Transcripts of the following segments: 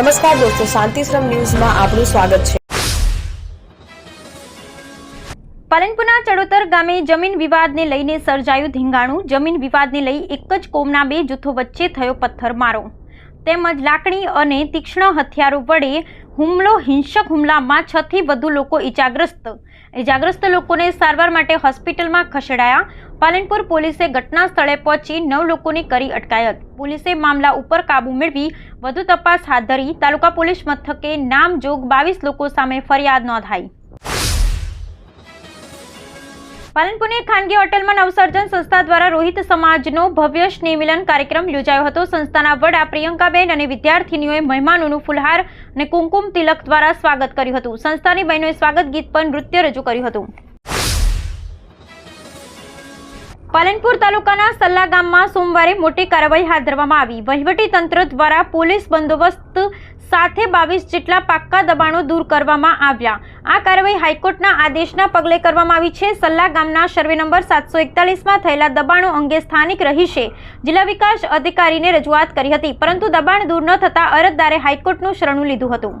નમસ્કાર દોસ્તો, શાંતિશ્રમ ન્યૂઝમાં આપનું સ્વાગત છે. પાલનપુરના ચડોતર ગામે જમીન વિવાદને લઈને સર્જાયું ધીંગાણું. જમીન વિવાદને લઈ એક જ કોમના બે જૂથો વચ્ચે થયો પથ્થરમારો. તેમજ લાકડી અને તીક્ષ્ણ હથિયારો વડે હુમલો, હિંસક હુમલામાં છથી વધુ લોકો ઇજાગ્રસ્ત ઇજાગ્રસ્ત લોકોને સારવાર માટે હોસ્પિટલમાં ખસેડાયા. પાલનપુર પોલીસે ઘટના સ્થળે પહોંચી નવ લોકોની કરી અટકાયત. પોલીસે મામલા ઉપર કાબુ મેળવી વધુ તપાસ હાથ ધરી તાલુકા પોલીસ મથકે નામજોગ બાવીસ લોકો સામે ફરિયાદ નોંધાઈ. પાલનપુરની ખાનગી હોટેલમાં નવસર્જન સંસ્થા દ્વારા રોહિત સમાજનો ભવ્ય સ્નેહમિલન કાર્યક્રમ યોજાયો હતો. સંસ્થાના વડા પ્રિયંકાબેન અને વિદ્યાર્થીનીઓએ મહેમાનોનું ફુલહાર અને કુમકુમ તિલક દ્વારા સ્વાગત કર્યું હતું. સંસ્થાની બહેનોએ સ્વાગત ગીત પર નૃત્ય રજૂ કર્યું હતું. પાલનપુર તાલુકાના સલ્લા ગામમાં સોમવારે મોટી કાર્યવાહી હાથ ધરવામાં આવી. વહીવટી તંત્ર દ્વારા પોલીસ બંદોબસ્ત સાથે બાવીસ જેટલા પાક્કા દબાણો દૂર કરવામાં આવ્યા. આ કાર્યવાહી હાઈકોર્ટના આદેશના પગલે કરવામાં આવી છે. સલ્લા ગામના સર્વે નંબર સાતસો એકતાલીસમાં થયેલા દબાણો અંગે સ્થાનિક રહીશે. જિલ્લા વિકાસ અધિકારીને રજૂઆત કરી હતી. પરંતુ દબાણ દૂર ન થતાં અરજદારે હાઈકોર્ટનું શરણું લીધું હતું.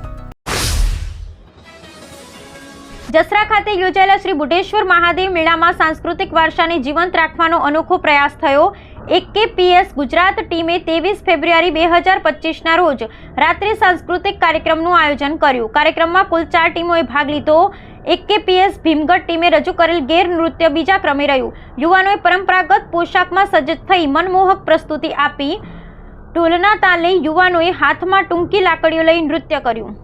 જસરા ખાતે યોજાયેલા શ્રી બુટેશ્વર મહાદેવ મેળામાં સાંસ્કૃતિક વારસાને જીવંત રાખવાનો અનોખો પ્રયાસ થયો. એકેપીએસ ગુજરાત ટીમે ત્રેવીસ ફેબ્રુઆરી બે હજાર પચીસના રોજ રાત્રે સાંસ્કૃતિક કાર્યક્રમનું આયોજન કર્યું. કાર્યક્રમમાં કુલ ચાર ટીમોએ ભાગ લીધો. એકેપીએસ ભીમગઢ ટીમે રજૂ કરેલ ગેર નૃત્ય બીજા ક્રમે રહ્યું. યુવાનોએ પરંપરાગત પોશાકમાં સજ્જ થઈ મનમોહક પ્રસ્તુતિ આપી. ઢોલના તાલે યુવાનોએ હાથમાં ટૂંકી લાકડીઓ લઈ નૃત્ય કર્યું.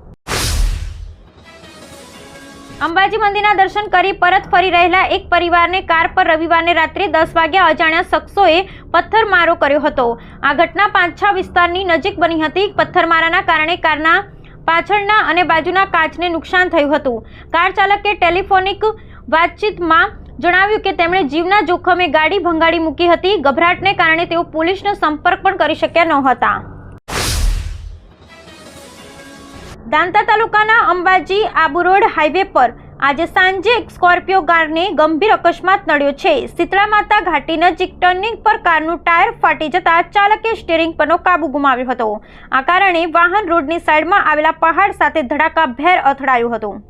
અંબાજી મંદિરના દર્શન કરી પરત ફરી રહેલા એક પરિવારને કાર પર રવિવારને રાત્રે દસ વાગ્યા અજાણ્યા શખ્સોએ પથ્થરમારો કર્યો હતો. આ ઘટના પાંચછા વિસ્તારની નજીક બની હતી. પથ્થરમારાના કારણે કારના પાછળના અને બાજુના કાચને નુકસાન થયું હતું. કાર ચાલકે ટેલિફોનિક વાતચીતમાં જણાવ્યું કે તેમણે જીવના જોખમે ગાડી ભંગાડી મૂકી હતી. ગભરાટને કારણે તેઓ પોલીસનો સંપર્ક પણ કરી શક્યા નહોતા. દાંતા તાલુકાના અંબાજી આબુ રોડ હાઈવે પર આજે સાંજે એક સ્કોર્પિયો કારને ગંભીર અકસ્માત નડ્યો છે. શીતળા માતા ઘાટી નજીક ટર્નિંગ પર કારનું ટાયર ફાટી જતા ચાલકે સ્ટીરિંગ પરનો કાબુ ગુમાવ્યો હતો. આ કારણે વાહન રોડની સાઈડમાં આવેલા પહાડ સાથે ધડાકાભેર અથડાયું હતું.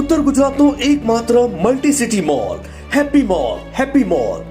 ઉત્તર ગુજરાતનો એકમાત્ર multi city mall Happy Mall Happy Mall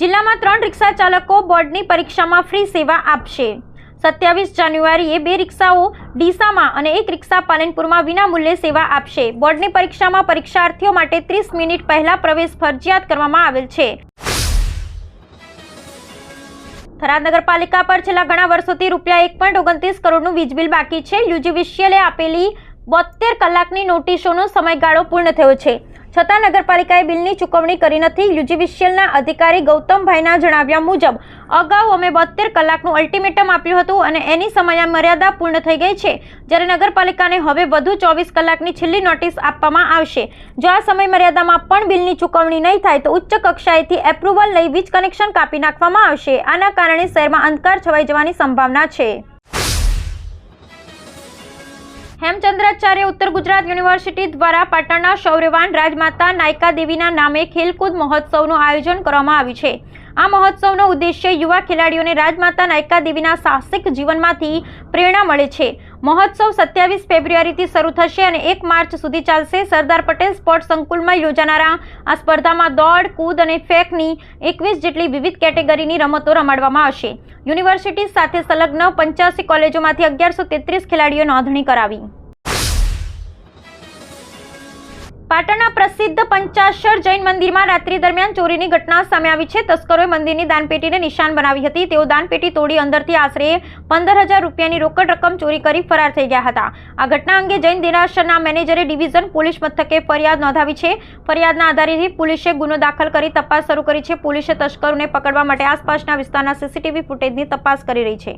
જિલ્લામાં ત્રણ રિક્ષા ચાલકો બોર્ડની પરીક્ષામાં ફ્રી સેવા આપશે. સત્યાવીસ જાન્યુઆરીએ બે રિક્ષાઓ ડીસામાં અને એક રિક્ષા પાલનપુરમાં વિનામૂલ્યે સેવા આપશે. બોર્ડની પરીક્ષામાં પરીક્ષાર્થીઓ માટે ત્રીસ મિનિટ પહેલા પ્રવેશ ફરજિયાત કરવામાં આવેલ છે. થરાદ નગરપાલિકા પર છેલ્લા ઘણા વર્ષોથી રૂપિયા એક પોઈન્ટ ઓગણત્રીસ કરોડનું વીજ બિલ બાકી છે. યુજીવિશિયલે આપેલી બોતેર કલાકની નોટિસોનો સમયગાળો પૂર્ણ થયો છે. છતાં નગરપાલિકાએ બિલની ચૂકવણી કરી નથી. યુજીવિશિયલના અધિકારી ગૌતમભાઈના જણાવ્યા મુજબ, અગાઉ અમે બોતેર કલાકનું અલ્ટિમેટમ આપ્યું હતું અને એની સમય મર્યાદા પૂર્ણ થઈ ગઈ છે. જ્યારે નગરપાલિકાને હવે વધુ ચોવીસ કલાકની છેલ્લી નોટિસ આપવામાં આવશે. જો આ સમય મર્યાદામાં પણ બિલની ચૂકવણી નહીં થાય, તો ઉચ્ચ કક્ષાએથી એપ્રુવલ લઈ વીજ કનેક્શન કાપી નાખવામાં આવશે. આના કારણે શહેરમાં અંધકાર છવાઈ જવાની સંભાવના છે. હેમચંદ્રાચાર્ય ઉત્તર ગુજરાત યુનિવર્સિટી દ્વારા પાટણના શૌર્યવાન રાજમાતા નાયકા દેવીના નામે ખેલકૂદ મહોત્સવનું આયોજન કરવામાં આવ્યું છે. આ મહોત્સવનો ઉદ્દેશ્ય યુવા ખેલાડીઓને રાજમાતા નાયકા દેવીના સાહસિક જીવનમાંથી પ્રેરણા મળે છે. મહોત્સવ સત્યાવીસ ફેબ્રુઆરીથી શરૂ થશે અને એક માર્ચ સુધી ચાલશે. સરદાર પટેલ સ્પોર્ટ સંકુલમાં યોજાનારા આ સ્પર્ધામાં દોડ, કૂદ અને ફેંકની એકવીસ જેટલી વિવિધ કેટેગરીની રમતો રમાડવામાં આવશે. યુનિવર્સિટી સાથે સંલગ્ન પંચ્યાસી કોલેજોમાંથી અગિયારસો તેત્રીસ ખેલાડીઓ નોંધણી કરાવી. પાટણના પ્રસિદ્ધ પંચાશર જૈન મંદિરમાં રાત્રિ દરમિયાન ચોરીની ઘટના સામે આવી છે. તસ્કરોએ મંદિરની દાનપેટીને નિશાન બનાવી હતી. તેઓ દાનપેટી તોડી અંદરથી આશરે પંદર હજાર રૂપિયાની રોકડ રકમ ચોરી કરી ફરાર થઈ ગયા હતા. આ ઘટના અંગે જૈન દેરાસરના મેનેજરે ડિવિઝન પોલીસ મથકે ફરિયાદ નોંધાવી છે. ફરિયાદના આધારે પોલીસે ગુનો દાખલ કરી તપાસ શરૂ કરી છે. પોલીસે તસ્કરોને પકડવા માટે આસપાસના વિસ્તારના સીસીટીવી ફૂટેજની તપાસ કરી રહી છે.